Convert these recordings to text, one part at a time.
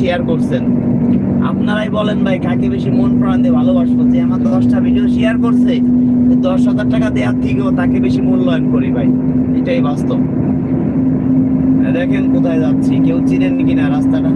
Share করছেন। আপনারাই বলেন ভাই, কাকে বেশি মন প্রাণ দিয়ে ভালোবাসবো? যে আমার দশটা ভিডিও শেয়ার করছে দশ হাজার টাকা দেওয়ার থেকেও তাকে বেশি মূল্যায়ন করি ভাই। এটাই বাস্তব। দেখেন কোথায় যাচ্ছি, কেউ চিনেন কিনা রাস্তাটা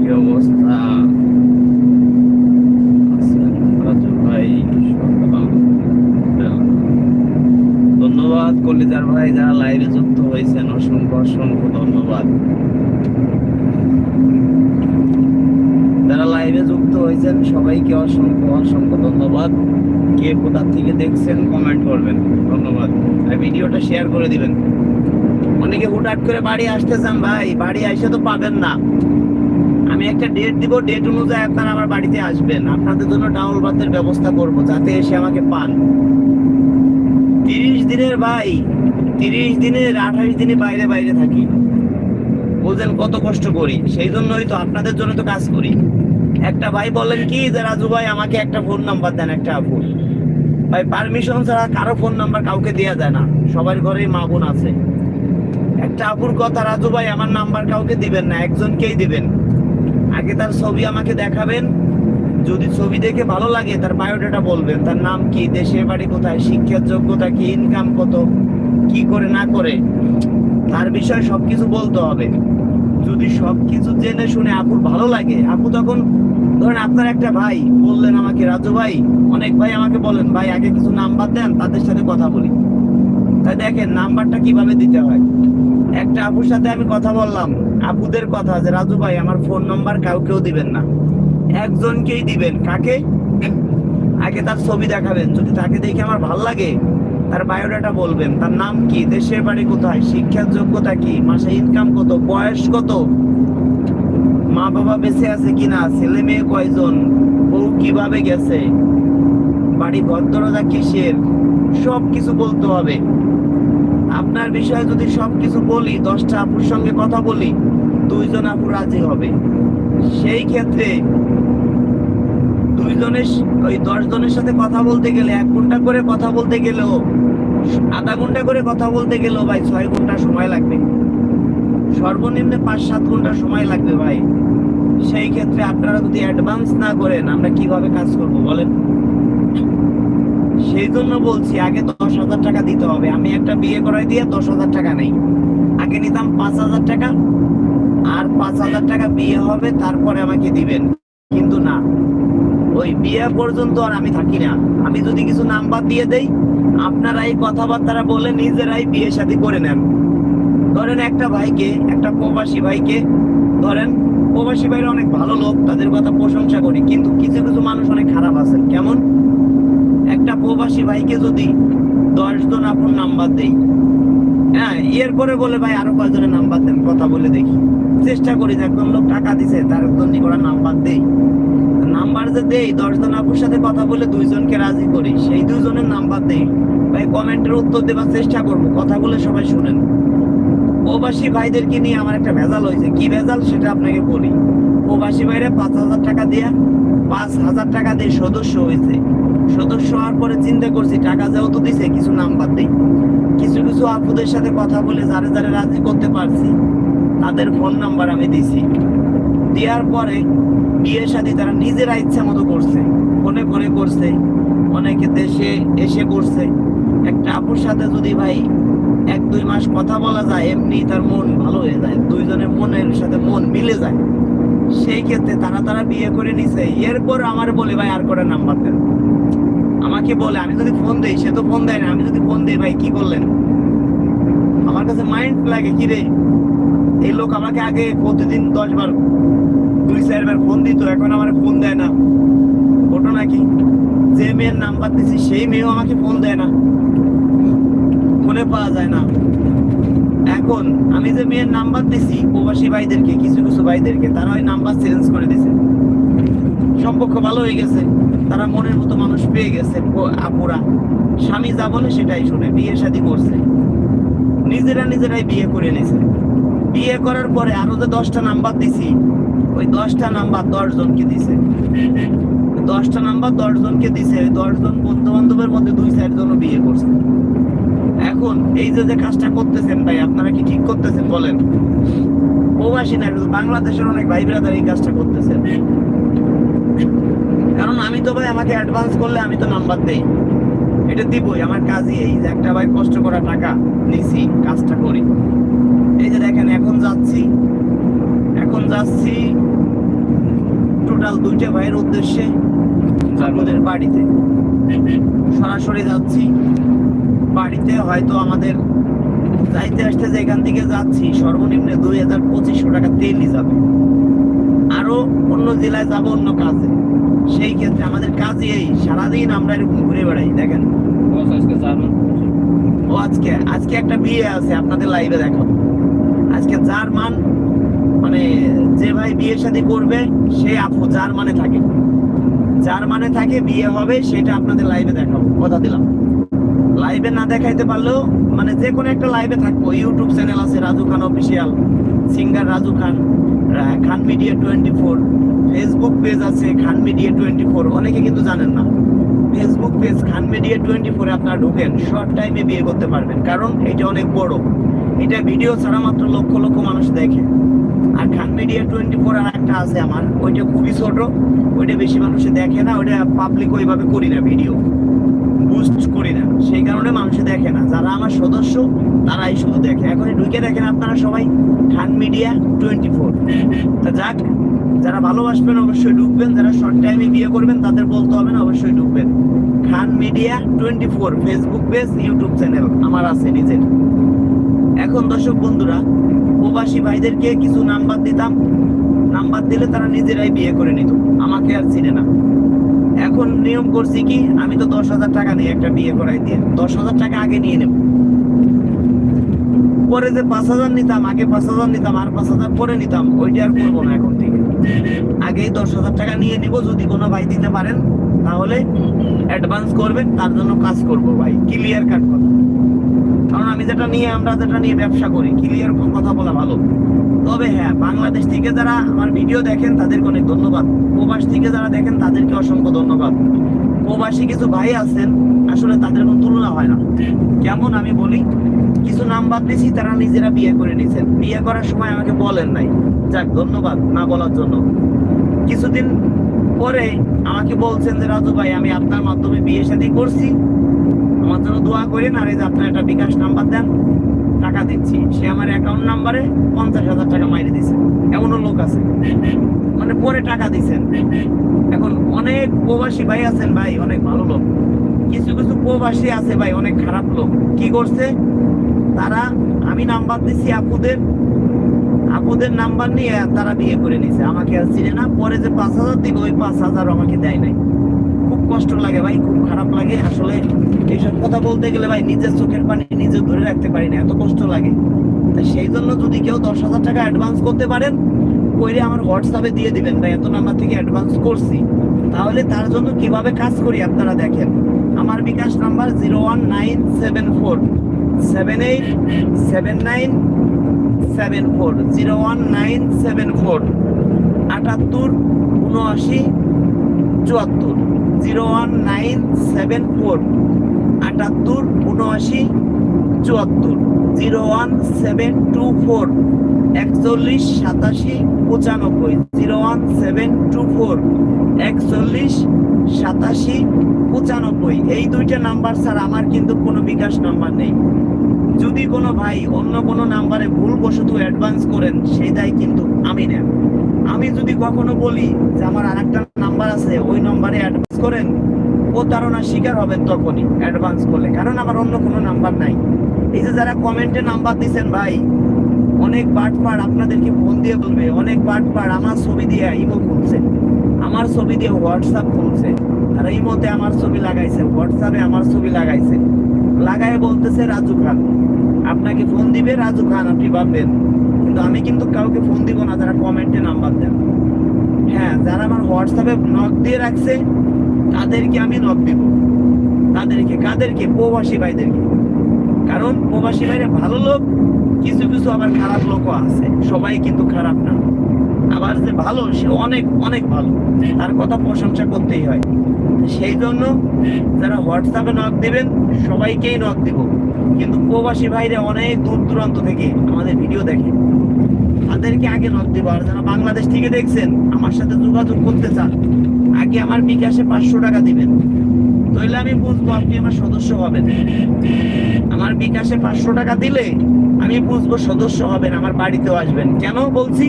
কি অবস্থা আছেন রাজু ভাই সকাল ধন্যবাদ কলিজার ভাই যারা লাইভে যুক্ত হয়েছেন, অসংখ্য অসংখ্য ধন্যবাদ। যারা লাইভে যুক্ত হয়েছেন, সবাইকে অসংখ্য অসংখ্য ধন্যবাদ। কে কোথা থেকে দেখছেন কমেন্ট করবেন। ধন্যবাদ। আর ভিডিওটা শেয়ার করে দিবেন। অনেকে হুটহাট করে বাড়ি আসতেছেন ভাই, বাড়ি এসে তো পাবেন না। আমি একটা ডেট দিব ডেট অনুযায়ী আপনারা আমার বাড়িতে আসবেন। আপনাদের জন্য ডাউল ভাতের ব্যবস্থা করব, যাতে এসে আমাকে পান। তিরিশ দিনের ভাই, তিরিশ দিনের, আঠাশ দিনে বাইরে বাইরে থাকি। বুঝলেন কত কষ্ট করি, সেই জন্যই তো আপনাদের জন্য তো কাজ করি। একটা ভাই বলেন কি, যে রাজু ভাই, আমাকে একটা ফোন নাম্বার দেন, একটা ফোন ভাই পারমিশন ছাড়া কারও ফোন নাম্বার কাউকে দেওয়া যায় না। সবার ঘরেই মা বোন আছে। একটা আপুর কথা, রাজু ভাই, আমার নাম্বার কাউকে দিবেন না, একজনকেই দিবেন। আগে তার ছবি আমাকে দেখাবেন যদি ছবি দেখে ভালো লাগে, তার বায়োডাটা বলবেন। তার নাম কি? দেশের বাড়ি কোথায়? শিক্ষার যোগ্যতা কি? ইনকাম কত? কি করে না করে? তার বিষয়ে সবকিছু বলতে হবে। যদি সবকিছু জেনে শুনে আপুর ভালো লাগে, আপু তখন ধরেন আপনার একটা ভাই, বললেন আমাকে, রাজু ভাই, অনেক ভাই আমাকে বলেন, ভাই, আগে কিছু নাম্বার দেন, তাদের সাথে কথা বলি। তাই দেখেন নাম্বারটা কীভাবে দিতে হয়? একটা আপুর সাথে আমি কথা বললাম, আপুদের কথা যে, রাজু ভাই, আমার ফোন নাম্বার কাউকেও দিবেন না। একজনকেই দিবেন। কাকে? আগে তার ছবি দেখাবেন। যদি তাকে দেখে আমার ভালো লাগে, তার বায়োডাটা বলবেন। তার নাম কি? দেশের বাড়ি কোথায়? শিক্ষার যোগ্যতা কি? মাসে ইনকাম কত? বয়স কত? মা বাবা বেঁচে আছে কিনা? ছেলে মেয়ে কয়জন? বউ কীভাবে গেছে? বাড়ি দরজা কিসের? সব কিছু বলতে হবে। আপনার বিষয়ে যদি সবকিছু বলি, দশটা আপুর সঙ্গে কথা বলি, দুইজন আপু রাজি হবে। সেই ক্ষেত্রে দুইজনের ওই দশ জনের সাথে কথা বলতে গেলে, এক ঘণ্টা করে কথা বলতে গেলেও, আধা ঘণ্টা করে কথা বলতে গেলেও ভাই ছয় ঘণ্টা সময় লাগবে। সর্বনিম্ন পাঁচ সাত ঘণ্টা সময় লাগবে ভাই। সেই ক্ষেত্রে আপনারা যদি অ্যাডভান্স না করেন, আমরা কীভাবে কাজ করব বলেন? সেই জন্য বলছি, আগে দশ হাজার টাকা দিতে হবে। আমি একটা বিয়ে করাই দিয়ে দশ হাজার টাকা নেই। আগে নিতাম পাঁচ হাজার টাকা, আর পাঁচ হাজার টাকা বিয়ে হবে, তারপরে আমাকে দিবেন। ওই বিয়ে পর্যন্ত আর আমি থাকি না। আমি যদি কিছু নাম্বার দিয়ে দেই, আপনারা এই কথাবার্তা বলে নিজেরাই বিয়ে শাদী করে নেন। ধরেন একটা ভাইকে, একটা প্রবাসী ভাইকে, ধরেন প্রবাসী ভাইরা অনেক ভালো লোক, তাদের কথা প্রশংসা করি, কিন্তু কিছু কিছু মানুষ অনেক খারাপ আছেন। কেমন? একটা প্রবাসী ভাইকে যদি দশজন আপন নাম্বার দেই হ্যাঁ এরপরে বলে, ভাই, আরও কয়জনের নাম্বার দেন? কথা বলে দেখি। চেষ্টা করি যে একদম লোক টাকা দিছে, তার একদম করা নাম্বার দেই। নাম্বার যে দেই দশ জন আপুর সাথে কথা বলে দুইজনকে রাজি করি। সেই দুইজনের নাম্বার দেই। ভাই, কমেন্টের উত্তর দেওয়ার চেষ্টা করব। কথা বলে সবাই শুনেন। প্রবাসী ভাইদেরকে নিয়ে আমার একটা ভেজাল হয়েছে। কি ভেজাল সেটা আপনাকে বলি। প্রবাসী ভাইরা পাঁচ হাজার টাকা দিয়ে পাঁচ হাজার টাকা দিয়ে সদস্য হয়েছে। সদস্য হওয়ার পরে চিন্তা করছি, টাকা যেহেতু দিছে, কিছু নাম্বার দেই। কিছু কিছু আপুদের সাথে কথা বলে যারে যারে রাজি করতে পারছি, তাদের ফোন নাম্বার আমি দিছি। দেওয়ার পরে বিয়ের সাথে তারা নিজেরা ইচ্ছা মতো করছে। ফোনে ফোনে করছে, অনেকে দেশে এসে করছে। একটা আপুর সাথে যদি ভাই এক দুই মাস কথা বলা যায়, এমনি তার মন ভালো হয়ে যায়। দুইজনের মনের সাথে মন মিলে যায়। সেই ক্ষেত্রে তারা তারা বিয়ে করে নিছে। এরপর আমার বলে, ভাই, আর করে নাম্বার দেন? আমাকে বলে, আমি যদি ফোন দেই, সে তো ফোন দেয় না। আমি যদি ফোন দেই, ভাই, কি করলেন? আমার কাছে মাইন্ড লাগে, কি রে? এই লোক আমাকে আগে প্রতিদিন দশ বার দুই চারবার ফোন দিত, এখন আমার ফোন দেয় না। ঘটনা কি যে মেয়ের নাম্বার দিছি, সেই মেয়েও আমাকে ফোন দেয় না। ফোনে পাওয়া যায় না। এখন আমি যে মেয়ের নাম্বার দিছি, প্রবাসী ভাইদেরকে, কিছু কিছু ভাইদেরকে, তারা ওই নাম্বার চেঞ্জ করে দিছে। সম্পর্ক ভালো হয়ে গেছে, তারা মনের মতো মানুষ পেয়ে গেছে আপুরা। স্বামী যা বলে সেটাই শুনে, বিয়ে শাদী করছে। নিজেরা নিজেরাই বিয়ে করে নিছে। বিয়ে করার পরে আরও যে দশটা নাম্বার দিছি ওই দশটা নাম্বার দশ জনকে দিছে। দশটা নাম্বার দশ জনকে দিছে, ওই দশ জন বন্ধু বান্ধবের মধ্যে দুই চার জনও বিয়ে করছে। এখন এই যে যে কাজটা করতেছেন ভাই, আপনারা কি ঠিক করতেছেন বলেন? প্রবাসী না বাংলাদেশের অনেক ভাই ব্রাদার এই কাজটা করতেছেন কারণ আমি তো ভাই আমাকে অ্যাডভান্স করলে আমি তো নাম্বার দেই। এটা দিবই, আমার কাজই এই যে একটা ভাই কষ্ট করা টাকা নিছি, কাজটা করি। এই যে দেখেন, এখন যাচ্ছি। এখন যাচ্ছি টোটাল দুইটা ভাইয়ের উদ্দেশ্যে আমাদের বাড়িতে। সরাসরি যাচ্ছি। বাড়িতে হয়তো আমাদের যাইতে আসতে যে এখান থেকে যাচ্ছি সর্বনিম্ন দুই হাজার পঁচিশশো টাকা তেলই যাবে। আরও অন্য জেলায় যাব অন্য কাজে। সেই ক্ষেত্রে আমাদের কাজই এই সারাদিন আমরা এরকম ঘুরে বেড়াই দেখেন। ও আজকে আজকে একটা বিয়ে আছে আপনাদের লাইভে দেখাবো। আজকে জার্মান মানে যে বিয়ে শাদী করবে, সে আপু জার্মানে থাকে। জার্মানে থাকে বিয়ে হবে, সেটা আপনাদের লাইভে দেখাবো। কথা দিলাম। লাইভে না দেখাইতে পারলেও মানে যে কোনো একটা লাইভে থাকব। ইউটিউব চ্যানেল আছে Raju Khan official singer Raju Khan Khan media twenty four Facebook page আছে খান মিডিয়া টোয়েন্টি ফোর অনেকে কিন্তু জানেন না। Facebook page Khan media twenty ফোরে আপনারা ঢুকেন শর্ট টাইমে বিয়ে করতে পারবেন। কারণ এটা অনেক বড়। এটা ভিডিও ছাড়া মাত্র লক্ষ লক্ষ মানুষ দেখে। আর খান মিডিয়া টোয়েন্টি ফোর আর একটা আছে আমার। ওইটা খুবই ছোট, ওইটা বেশি মানুষে দেখে না, ওইটা পাবলিক ওইভাবে করি না ভিডিও বুস্ট করি না। সেই কারণে মানুষে দেখে না। যারা আমার সদস্য, তারাই শুধু দেখে। এখন ঢুকে দেখেন আপনারা সবাই খান মিডিয়া টোয়েন্টি ফোর তা যাক, যারা ভালোবাসবেন অবশ্যই ঢুকবেন, যারা শর্ট টাইমে বিয়ে করবেন, তাদের বলতে হবে না, অবশ্যই ঢুকবেন। Khan media twenty four Facebook page YouTube channel আমার আছে নিজের। এখন দর্শক বন্ধুরা প্রবাসী ভাইদেরকে কিছু নাম্বার দিতাম। নাম্বার দিলে তারা নিজেরাই বিয়ে করে নিত। আমাকে আর চিনে না। এখন নিয়ম করছি কি, আমি তো দশ হাজার টাকা নিয়ে একটা বিয়ে করাই দিয়ে, দশ হাজার টাকা আগে নিয়ে নেব। পরে যে পাঁচ হাজার নিতাম, আগে পাঁচ হাজার নিতাম, আর পাঁচ হাজার পরে নিতাম, ওইটা আর করব না এখন থেকে। আগেই দশ হাজার টাকা নিয়ে নিব, যদি কোনো ভাই দিতে পারেন, তাহলে অ্যাডভান্স করবেন, তার জন্য কাজ করব ভাই ক্লিয়ার কাট কথা কারণ আমি যেটা নিয়ে, আমরা যেটা নিয়ে ব্যবসা করি ক্লিয়ার কথা বলা ভালো। তবে হ্যাঁ বাংলাদেশ থেকে যারা আমার ভিডিও দেখেন, তাদেরকে অনেক ধন্যবাদ। প্রবাস থেকে যারা দেখেন, তাদেরকে অসংখ্য ধন্যবাদ। প্রবাসী কিছু ভাই আছেন, আসলে তাদের কোনো তুলনা হয় না। কেমন আমি বলি, কিছু নাম্বার দিয়েছি তারা নিজেরা বিয়ে করে নিয়েছেন বিয়ে করার সময় আমাকে বলেন নাই। যাক, ধন্যবাদ না বলার জন্য। কিছুদিন পরে আমাকে বলছেন যে, রাজু ভাই, আমি আপনার মাধ্যমে বিয়ে শাদী করছি। আমার জন্য দোয়া করেন আর এই যে আপনার একটা বিকাশ নাম্বার দেন, টাকা দিচ্ছি। সে আমার অ্যাকাউন্ট নাম্বারে পঞ্চাশ হাজার টাকা মাইরে দিছে। এমনও লোক আছে। মানে পরে টাকা দিছেন। এখন অনেক প্রবাসী ভাই আছেন ভাই, অনেক ভালো লোক। কিছু কিছু প্রবাসী আছে ভাই, অনেক খারাপ লোক। কি করছে? তারা, আমি নাম্বার দিছি আপুদের। আপুদের নাম্বার নিয়ে তারা বিয়ে করে নিছে। আমাকে আর চিনে না। পরে যে পাঁচ হাজার দিবে ওই পাঁচ হাজার আমাকে দেয় নাই। কষ্ট লাগে ভাই, খুব খারাপ লাগে। আসলে এইসব কথা বলতে গেলে ভাই, নিজের চোখের পানি নিজে ধরে রাখতে পারি না, এত কষ্ট লাগে। সেই জন্য যদি কেউ দশ হাজার টাকা অ্যাডভান্স করতে পারেন, কইরে আমার হোয়াটসঅ্যাপে দিয়ে দিবেন, ভাই, এত নাম্বার থেকে অ্যাডভান্স করছি। তাহলে তার জন্য কীভাবে কাজ করি আপনারা দেখেন। আমার bKash number zero one nine seven four, seven eight, seven nine, seven four, zero one nine seven four, আটাত্তর, উনআশি চুয়াত্তর zero one nine seven four, আটাত্তর, উনআশি, চুয়াত্তর, zero one seven two four, একচল্লিশ, সাতাশি, পঁচানব্বই, zero one seven two four, একচল্লিশ, সাতাশি, পঁচানব্বই। এই দুইটা নাম্বার স্যার, আমার কিন্তু কোনো বিকাশ নাম্বার নেই। যদি কোনো ভাই অন্য কোনো নাম্বারে ভুলবশত অ্যাডভান্স করেন, সেই কিন্তু আমি না আমি যদি কখনো বলি যে আমার আরেকটা নাম্বার আছে, ওই নম্বরে অ্যাডভান্স করেন, প্রতারণার শিকার হবেন তখনই অ্যাডভান্স করলে। কারণ আমার অন্য কোনো নাম্বার নাই। এই যে যারা কমেন্টে নাম্বার দিছেন ভাই, অনেক বাটপাড় আপনাদেরকে ফোন দিয়ে বলবে, অনেক বাটপাড় আমার ছবি দিয়ে ইমো খুলছে। আমার ছবি দিয়ে হোয়াটসঅ্যাপ খুলছে। তারা ইমোতে আমার ছবি লাগাইছে হোয়াটসঅ্যাপে আমার ছবি লাগাইছে। লাগায় বলতেছে, রাজু খান, আপনাকে ফোন দিবে, রাজু খান, আপনি ভাববেন কিন্তু আমি কিন্তু কাউকে ফোন দিব না, যারা কমেন্টে নাম্বার দেন হ্যাঁ যারা আমার হোয়াটসঅ্যাপে নক দিয়ে রাখছে, তাদেরকে আমি নক দিব। তাদেরকে, কাদেরকে? প্রবাসী ভাইদেরকে। কারণ প্রবাসী ভাইরা ভালো লোক, কিছু কিছু আবার খারাপ লোকও আছে। সবাই কিন্তু খারাপ না। আবার যে ভালো, সে অনেক অনেক ভালো। তার কথা প্রশংসা করতেই হয়। সেই জন্য যারা হোয়াটসঅ্যাপে নক দেবেন, সবাইকেই নক দিব। কিন্তু প্রবাসী ভাইরা অনেক দূর দূরান্ত থেকে আমাদের ভিডিও দেখে। তাদেরকে আগে নক দিব, আর বাংলাদেশ থেকে দেখছেন, আমার সাথে যোগাযোগ করতে চান, আগে আমার বিকাশে পাঁচশো টাকা দিবেন। তাহলে আমি বুঝব আপনি আমার সদস্য হবেন। আমার বিকাশে পাঁচশো টাকা দিলে আমি বুঝব সদস্য হবেন, আমার বাড়িতেও আসবেন। কেন বলছি?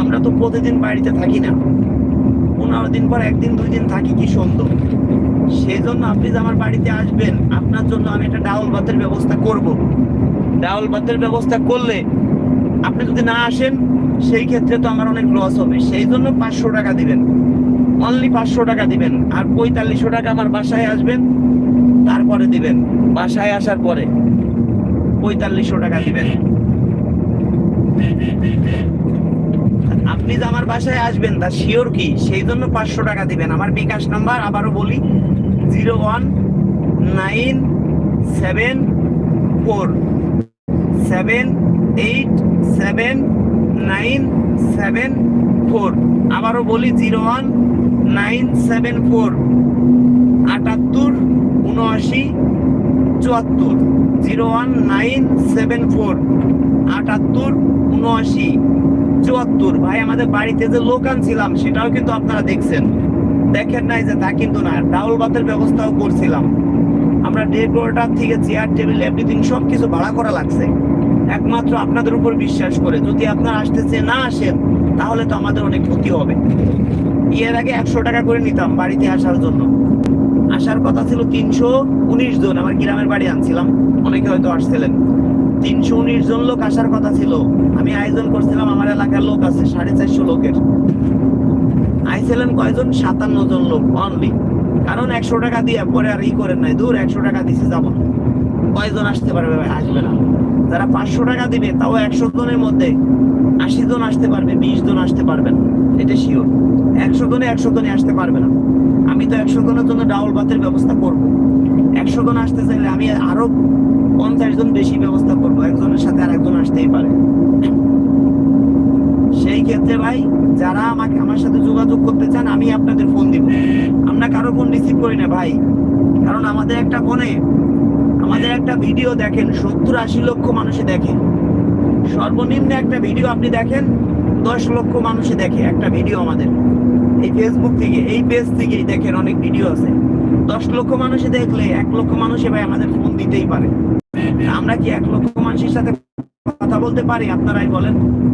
আমরা তো প্রতিদিন বাড়িতে থাকি না। পনেরো দিন পর একদিন, দুই দিন থাকি, কি সুন্দর। সেই জন্য আপনি যে আমার বাড়িতে আসবেন, আপনার জন্য আমি একটা ডাউল ভাতের ব্যবস্থা করব। ডাউল ভাতের ব্যবস্থা করলে আপনি যদি না আসেন, সেই ক্ষেত্রে তো আমার অনেক লস হবে। সেই জন্য পাঁচশো টাকা দিবেন। অনলি পাঁচশো টাকা দিবেন। আর পঁয়তাল্লিশশো টাকা আমার বাসায় আসবেন, তারপরে দিবেন। বাসায় আসার পরে পঁয়তাল্লিশশো টাকা দিবেন। আপনি যে আমার বাসায় আসবেন, তা শিওর কি? সেই জন্য পাঁচশো টাকা দিবেন। আমার বিকাশ নাম্বার, আবারও বলি, zero one nine seven four. Seven eight seven nine seven four. আবারও বলি, zero one nine seven four. আটাত্তর, উনআশি, চুয়াত্তর। Zero one nine seven four. আটাত্তর, উনআশি। চুয়াত্তর। ভাই, আমাদের বাড়িতে যে লোক আনছিলাম সেটাও কিন্তু আপনারা দেখছেন। দেখেন নাই যে, তা কিন্তু না। ডাউল ভাতের ব্যবস্থাও করছিলাম। আমরা ডেকোরেটার থেকে চেয়ার, টেবিল এভরিথিং সব কিছু ভাড়া করা লাগছে। একমাত্র আপনাদের উপর বিশ্বাস করে, যদি আপনারা আসতেছে, না আসেন, তাহলে তো আমাদের অনেক ক্ষতি হবে। এর আগে একশো টাকা করে নিতাম বাড়িতে আসার জন্য। আসার কথা ছিল তিনশো উনিশ জন, আমার গ্রামের বাড়ি আনছিলাম। অনেকে হয়তো আসছিলেন। তিনশো উনিশ জন লোক আসার কথা ছিল। আমি আয়োজন করছিলাম, আমার এলাকার লোক আছে, সাড়ে চারশো লোকের। আইছিলেন কয়জন? সাতান্ন জন লোক অনলি কারণ একশো টাকা দিয়ে পরে আর ই করেন নাই। দূর, একশো টাকা দিছে, যাব। কয়জন আসতে পারবে আসবে না। যারা পাঁচশো টাকা দিবে, তাও একশো জনের মধ্যে আশি জন আসতে পারবে, বিশ জন আসতে পারবে না। এটা শিওর একশো জনে একশো জনে আসতে পারবে না। আমি তো একশো জনের জন্য ডাউল ভাতের ব্যবস্থা করব। একশো জন আসতে চাইলে আমি আরও পঞ্চাশ জন বেশি ব্যবস্থা করব, একজনের সাথে আর একজন আসতেই পারে। সেই ক্ষেত্রে ভাই, যারা আমাকে, আমার সাথে যোগাযোগ করতে চান, আমি আপনাদের ফোন দিব। আমরা কারও ফোন রিসিভ করি না ভাই। কারণ আমাদের একটা ফোনে আমাদের একটা ভিডিও দেখেন, সত্তর আশি লক্ষ মানুষে দেখে। সর্বনিম্ন একটা ভিডিও আপনি দেখেন, দশ লক্ষ মানুষে দেখে একটা ভিডিও আমাদের। এই ফেসবুক থেকে, এই পেজ থেকেই দেখেন অনেক ভিডিও আছে। দশ লক্ষ মানুষে দেখলে এক লক্ষ মানুষে ভাই আমাদের ফোন দিতেই পারে। আমরা কি এক লক্ষ মানুষের সাথে কথা বলতে পারি? আপনারাই বলেন।